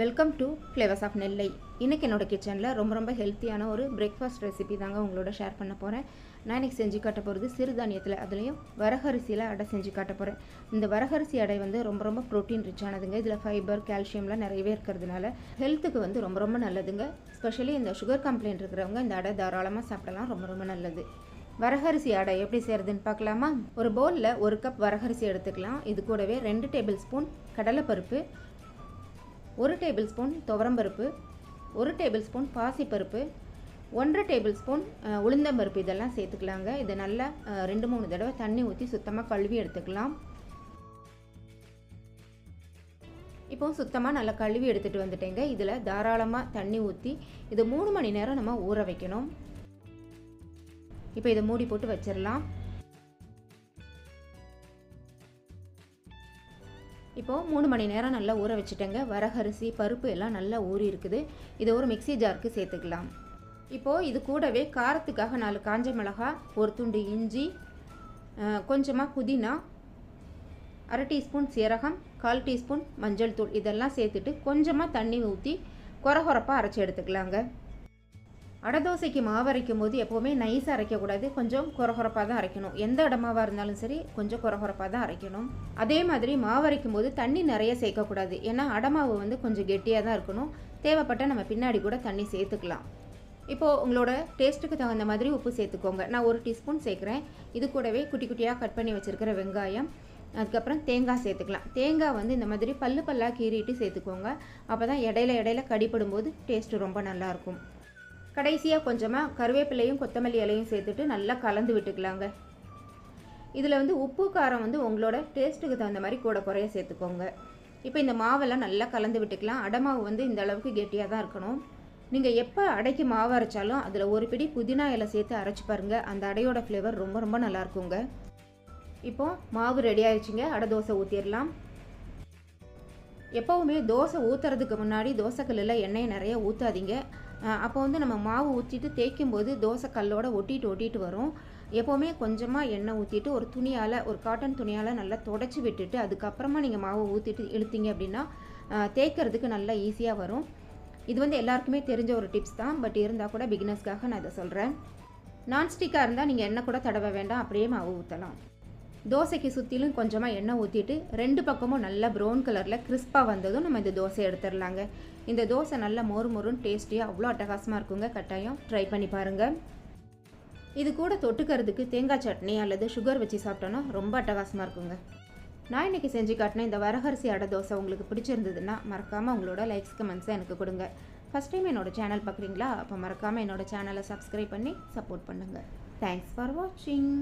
Welcome to flavours of Nellai இன்றைக்கி என்னோட கிச்சனில் ரொம்ப ரொம்ப ஹெல்த்தியான ஒரு பிரேக்ஃபாஸ்ட் ரெசிபி தாங்க உங்களோட ஷேர் பண்ண போகிறேன் நான் இன்றைக்கி செஞ்சு காட்ட போகிறது சிறுதானியத்தில் அதுலேயும் வரகரிசியில் அடை செஞ்சு காட்ட போகிறேன் இந்த வரகரிசி அடை வந்து ரொம்ப ரொம்ப ப்ரோட்டீன் ரிச்சானதுங்க இதில் ஃபைபர் கால்சியம்லாம் நிறையவே இருக்கிறதுனால ஹெல்த்துக்கு வந்து ரொம்ப ரொம்ப நல்லதுங்க. ஸ்பெஷலி இந்த சுகர் கம்ப்ளைண்ட் இருக்கிறவங்க இந்த அடை தாராளமாக சாப்பிடலாம். ரொம்ப ரொம்ப நல்லது. வரகரிசி அடை எப்படி செய்கிறதுன்னு பார்க்கலாமா? ஒரு பவுலில் ஒரு கப் வரகரிசி எடுத்துக்கலாம். இது கூடவே ரெண்டு டேபிள் ஸ்பூன் கடலைப்பருப்பு ஒரு டேபிள் ஸ்பூன் துவரம்பருப்பு ஒரு டேபிள் ஸ்பூன் பாசிப்பருப்பு ஒன்றரை டேபிள் ஸ்பூன் உளுந்தம்பருப்பு இதெல்லாம் சேர்த்துக்கலாங்க. இதை நல்லா ரெண்டு மூணு தடவை தண்ணி ஊற்றி சுத்தமாக கழுவி எடுத்துக்கலாம். இப்போ சுத்தமாக நல்லா கழுவி எடுத்துகிட்டு வந்துட்டேங்க. இதில் தாராளமாக தண்ணி ஊற்றி இது மூணு மணி நேரம் நம்ம ஊற வைக்கணும். இப்போ இதை மூடி போட்டு வச்சிடலாம். இப்போது மூணு மணி நேரம் நல்லா ஊற வச்சுட்டேங்க. வரகரிசி பருப்பு எல்லாம் நல்லா ஊறி இருக்குது. இதை ஒரு மிக்ஸி ஜாருக்கு சேர்த்துக்கலாம். இப்போது இது கூடவே காரத்துக்காக நாலு காஞ்ச மிளகாய் ஒரு துண்டு இஞ்சி கொஞ்சமாக புதினா அரை டீஸ்பூன் சீரகம் கால் டீஸ்பூன் மஞ்சள் தூள் இதெல்லாம் சேர்த்துட்டு கொஞ்சமாக தண்ணி ஊற்றி கொரகொரப்பாக அரைச்சி எடுத்துக்கலாங்க. அடை தோசைக்கு மாவு அரைக்கும் போது எப்போவுமே நைஸாக அரைக்கக்கூடாது. கொஞ்சம் குறகுறப்பாக தான் அரைக்கணும். எந்த இடமாவாக இருந்தாலும் சரி கொஞ்சம் குறகுறப்பாக தான் அரைக்கணும். அதே மாதிரி மாவு அரைக்கும் போது தண்ணி நிறைய சேர்க்கக்கூடாது. ஏன்னா அடமாவு வந்து கொஞ்சம் கெட்டியாக தான் இருக்கணும். தேவைப்பட்ட நம்ம பின்னாடி கூட தண்ணி சேர்த்துக்கலாம். இப்போது உங்களோட டேஸ்ட்டுக்கு தகுந்த மாதிரி உப்பு சேர்த்துக்கோங்க. நான் ஒரு டீஸ்பூன் சேர்க்குறேன். இது கூடவே குட்டி குட்டியாக கட் பண்ணி வச்சுருக்கிற வெங்காயம் அதுக்கப்புறம் தேங்காய் சேர்த்துக்கலாம். தேங்காய் வந்து இந்த மாதிரி பல்லு பல்லாக கீறிட்டு சேர்த்துக்கோங்க. அப்போ தான் இடையில இடையில கடிப்படும் போது டேஸ்ட்டு ரொம்ப நல்லாயிருக்கும் கடைசியாக கொஞ்சமாக கருவேப்பிலையும் கொத்தமல்லி இலையும் சேர்த்துட்டு நல்லா கலந்து விட்டுக்கலாங்க. இதில் வந்து உப்பு காரம் வந்து உங்களோட டேஸ்ட்டுக்கு தகுந்த மாதிரி கூட குறைய சேர்த்துக்கோங்க. இப்போ இந்த மாவெல்லாம் நல்லா கலந்து விட்டுக்கலாம். அடமாவு வந்து இந்த அளவுக்கு கெட்டியாக தான் இருக்கணும். நீங்கள் எப்போ அடைக்கு மாவு அரைச்சாலும் அதில் ஒரு பிடி புதினா இலை சேர்த்து அரைச்சி பாருங்கள் அந்த அடையோட ஃப்ளேவர் ரொம்ப ரொம்ப நல்லாயிருக்குங்க இப்போது மாவு ரெடி ஆயிடுச்சுங்க அடை தோசை ஊற்றிடலாம் எப்போவுமே தோசை ஊற்றுறதுக்கு முன்னாடி தோசைக்கல்லில் எண்ணெயை நிறைய ஊற்றாதீங்க அப்போ வந்து நம்ம மாவு ஊற்றிட்டு தேய்க்கும் போது தோசை கல்லோட ஒட்டிட்டு ஒட்டிட்டு வரும். எப்போவுமே கொஞ்சமாக எண்ணெய் ஊற்றிட்டு ஒரு துணியால் ஒரு காட்டன் துணியால் நல்லா தொடச்சி விட்டுட்டு அதுக்கப்புறமா நீங்கள் மாவு ஊற்றிட்டு இழுத்தீங்க அப்படின்னா தேய்க்கிறதுக்கு நல்லா ஈஸியாக வரும். இது வந்து எல்லாருக்குமே தெரிஞ்ச ஒரு டிப்ஸ் தான். பட் இருந்தால் கூட பிகினர்ஸ்க்காக நான் இதை சொல்கிறேன் நான்ஸ்டிக்காக இருந்தால் நீங்கள் எண்ணெய் கூட தடவ வேண்டாம். அப்படியே மாவு ஊற்றலாம் தோசைக்கு சுற்றிலும் கொஞ்சமாக எண்ணெய் ஊற்றிட்டு ரெண்டு பக்கமும் நல்லா ப்ரௌன் கலரில் கிறிஸ்பாக வந்ததும் நம்ம இந்த தோசை எடுத்துடலாங்க. இந்த தோசை நல்லா மொறு மொறுன்னு டேஸ்டியாக அவ்வளோ அட்டகாசமாக இருக்குங்க. கட்டாயம் ட்ரை பண்ணி பாருங்கள் இது கூட தொட்டுக்கிறதுக்கு தேங்காய் சட்னி அல்லது சுகர் வச்சு சாப்பிட்டோன்னா ரொம்ப அட்டகாசமாக இருக்குங்க. நான் இன்றைக்கி செஞ்சு காட்டின இந்த வரகரிசி அடை தோசை உங்களுக்கு பிடிச்சிருந்ததுன்னா மறக்காமல் உங்களோட லைக்ஸ் கமெண்ட்ஸை எனக்கு கொடுங்க. ஃபஸ்ட் டைம் என்னோடய சேனல் பார்க்குறீங்களா அப்போ மறக்காமல் என்னோடய சேனலை சப்ஸ்கிரைப் பண்ணி சப்போர்ட் பண்ணுங்கள் தேங்க்ஸ் ஃபார் வாட்சிங்